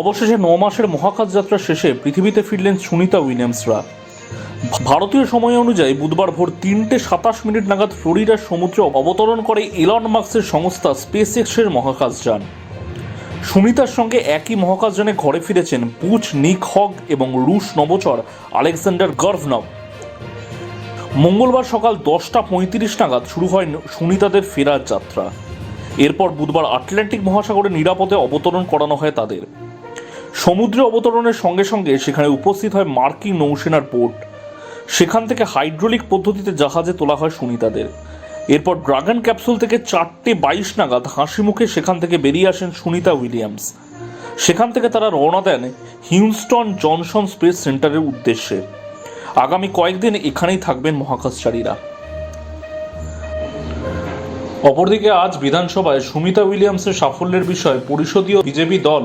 অবশেষে ন মাসের মহাকাশ যাত্রা শেষে পৃথিবীতে ফিরলেন সুনিতা উইলিয়ামসরা। ভারতীয় সময় অনুযায়ী বুধবার ভোর তিনটে সাতাশ মিনিট নাগাদ ফ্লোরিডার সমুদ্রে অবতরণ করে ইলন মার্কসের সংস্থা স্পেস এক্সের মহাকাশযান সুনিতার সঙ্গে একই মহাকাশযানে ঘরে ফিরেছেন পুচ, নিক, হগ এবং রুশ নবচর আলেকজান্ডার গর্ভনভ মঙ্গলবার সকাল দশটা পঁয়ত্রিশ নাগাদ শুরু হয় সুনিতাদের ফেরার যাত্রা। এরপর বুধবার আটলান্টিক মহাসাগরে নিরাপদে অবতরণ করানো হয় তাদের। সমুদ্রে অবতরণের সঙ্গে সঙ্গে সেখানে উপস্থিত হয় মার্কিন নৌসেনার বোট। সেখান থেকে হাইড্রোলিক পদ্ধতিতে জাহাজে তোলা হয় সুনিতাদের। এরপর ড্রাগন ক্যাপসুল থেকে চারটে বাইশ নাগাদ হাসি মুখে সেখান থেকে বেরিয়ে আসেন সুনিতা উইলিয়ামস। সেখান থেকে তারা রওনা দেন হিউস্টন জনসন স্পেস সেন্টারের উদ্দেশ্যে। আগামী কয়েকদিন এখানেই থাকবেন মহাকাশচারীরা। অপরদিকে আজ বিধানসভায় সুমিতা উইলিয়ামসের সাফল্যের বিষয়ে পরিষদীয় বিজেপি দল